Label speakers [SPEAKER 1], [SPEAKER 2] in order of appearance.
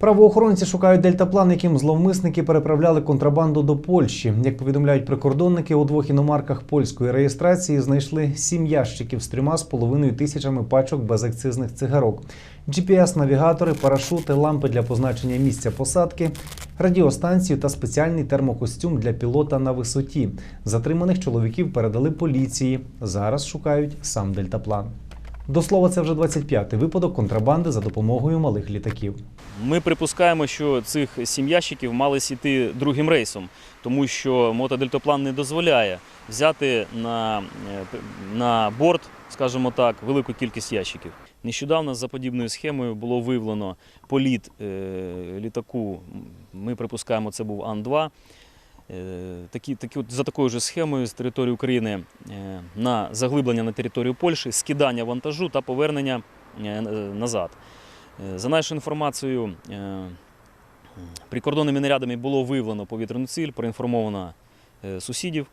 [SPEAKER 1] Правоохоронці шукають дельтаплан, яким зловмисники переправляли контрабанду до Польщі. Як повідомляють прикордонники, у двох іномарках польської реєстрації знайшли сім ящиків з трьома з половиною тисячами пачок безакцизних цигарок, GPS-навігатори, парашути, лампи для позначення місця посадки, радіостанцію та спеціальний термокостюм для пілота на висоті. Затриманих чоловіків передали поліції. Зараз шукають сам дельтаплан. До слова, це вже 25-й випадок контрабанди за допомогою малих літаків.
[SPEAKER 2] Ми припускаємо, що цих сім ящиків мали сіти другим рейсом, тому що мотодельтаплан не дозволяє взяти на, е, на борт, скажімо так, велику кількість ящиків. Нещодавно за подібною схемою було виявлено політ е, літаку. Ми припускаємо, це був Ан-2. Е, Такі, такі, от за такою ж схемою з території України е, на заглиблення на територію Польщі, скидання вантажу та повернення е, назад. За нашою інформацією, прикордонними нарядами було виявлено повітряну ціль, проінформовано сусідів